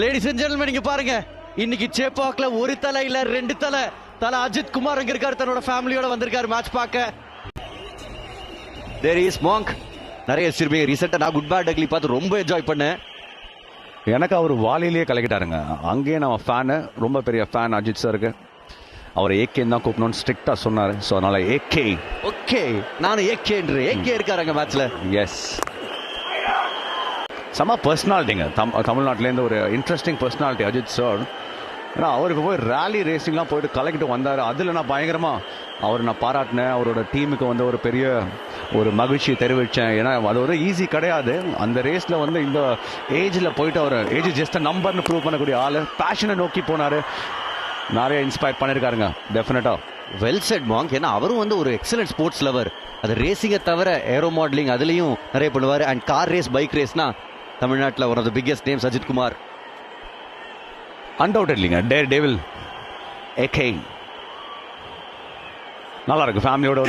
Ladies and gentleman இங்க பாருங்க. இன்னைக்கு சேப்பாக்ல ஒரு தலை இல்ல ரெண்டு தலை. தலை அஜித் குமார் அங்க இருக்காரு தன்னோட ஃபேமிலியோட வந்திருக்காரு மேட்ச் பார்க்க. தேர் இஸ் மாங்க் நிறைய சிறுமியை ரீசெண்டா நான் குட் பேட் அக்லி பார்த்து ரொம்ப என்ஜாய் பண்ணேன். எனக்கு அவர் வாலிலேயே கலக்கிட்டாருங்க. அங்கேயே நான் ஃபேனு ரொம்ப பெரிய ஃபேன் அஜித் சாருக்கு அவர் ஏகேன்னு தான் கூப்பிடணும்னு ஸ்ட்ரிக்டாக சொன்னார். ஸோ அதனால ஏகே ஓகே நானும் ஏகே என்று ஏகே இருக்காரு அங்க மேட்ச்ல எஸ் செம பர்சனாலிட்டிங்க தம் தமிழ்நாட்டிலேருந்து ஒரு இன்ட்ரெஸ்டிங் பர்சனாலிட்டி அஜித் சார் ஏன்னா அவருக்கு போய் ரேலி ரேசிங்லாம் போயிட்டு கலக்கிட்டு வந்தார். அதில் நான் பயங்கரமாக அவர் நான் பாராட்டினேன். அவரோட டீமுக்கு வந்து ஒரு பெரிய ஒரு மகிழ்ச்சியை தெரிவித்தேன் ஏன்னா அது ஒரு ஈஸி கிடையாது. அந்த ரேஸில் வந்து இந்த ஏஜில் போயிட்டு அவர் ஏஜ் ஜஸ்ட் நம்பர்னு ப்ரூவ் பண்ணக்கூடிய ஆள். பேஷனை நோக்கி போனார். நிறைய இன்ஸ்பயர் பண்ணியிருக்காருங்க டெஃபினட்டாக வெல் செட் மாங்க் ஏன்னா அவரும் வந்து ஒரு எக்ஸலன்ட் ஸ்போர்ட்ஸ் லவர் அது ரேசிங்கை தவிர ஏரோ மாடலிங் அதுலேயும் நிறைய பண்ணுவார். அண்ட் கார் ரேஸ் பைக் ரேஸ்னா தமிழ்நாட்டில் one of the biggest names Ajith Kumar. அன்டவுட்லிங்க day டேவில் ஏகே நல்லா இருக்கு ஃபேமிலியோட